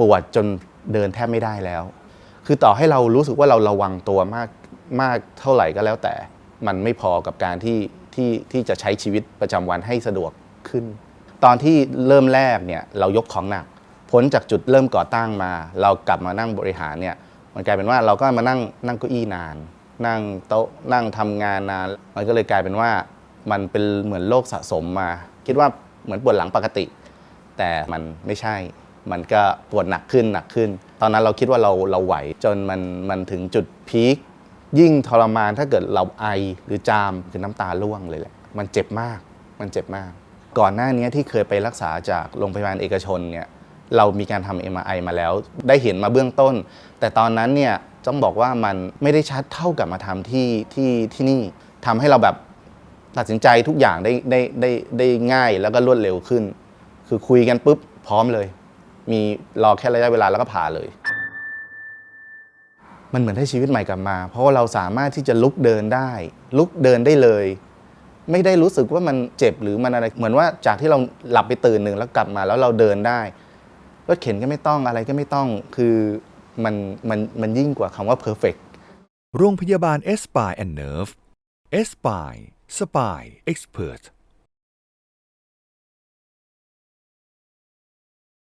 ปวดจนเดินแทบไม่ได้แล้ว คือต่อให้เรารู้สึกว่าเราระวังตัวมากมากเท่าไหร่ก็แล้วแต่ มันไม่พอกับการที่ที่ที่จะใช้ชีวิตประจำวันให้สะดวกขึ้น ตอนที่เริ่มแรกเนี่ยเรายกของหนักพ้นจากจุดเริ่มก่อตั้งมา เรากลับมานั่งบริหารเนี่ยมันกลายเป็นว่าเราก็มานั่งนั่งเก้าอี้นาน นั่งโต๊ะนั่งทำงานนาน มันก็เลยกลายเป็นว่ามันเป็นเหมือนโรคสะสมมา คิดว่าเหมือนปวดหลังปกติ แต่มันไม่ใช่ มันก็ปวดหนักขึ้นหนักขึ้น ตอนนั้นเราคิดว่าเราเราไหวจนมันมันถึงจุดพีคยิ่งทรมานถ้าเกิดเราไอหรือจามคือน้ำตาร่วงเลยแหละ มันเจ็บมากมันเจ็บมาก ก่อนหน้านี้ที่เคยไปรักษาจากโรงพยาบาลเอกชนเนี่ยเรามีการทำ MRI มาแล้ว ได้เห็นมาเบื้องต้น แต่ตอนนั้นเนี่ยต้องบอกว่ามันไม่ได้ชัดเท่ากับมาทำที่ที่ที่นี่ทำให้เราแบบตัดสินใจทุกอย่างได้ได้ได้ได้ง่ายแล้วก็รวดเร็วขึ้น คือคุยกันปุ๊บพร้อมเลย มีรอแค่ระยะเวลาแล้วก็ผ่าเลย มันเหมือนให้ชีวิตใหม่กลับมา เพราะว่าเราสามารถที่จะลุกเดินได้ ลุกเดินได้เลย ไม่ได้รู้สึกว่ามันเจ็บหรือมันอะไรเหมือนว่าจากที่เราหลับไปตื่นหนึ่งแล้วกลับมาแล้วเราเดินได้รถเข็นก็ไม่ต้องอะไรก็ไม่ต้องคือมันมันมันยิ่งกว่าคำว่า perfect โรงพยาบาล e s p i and Nerve e s p i Spine Expert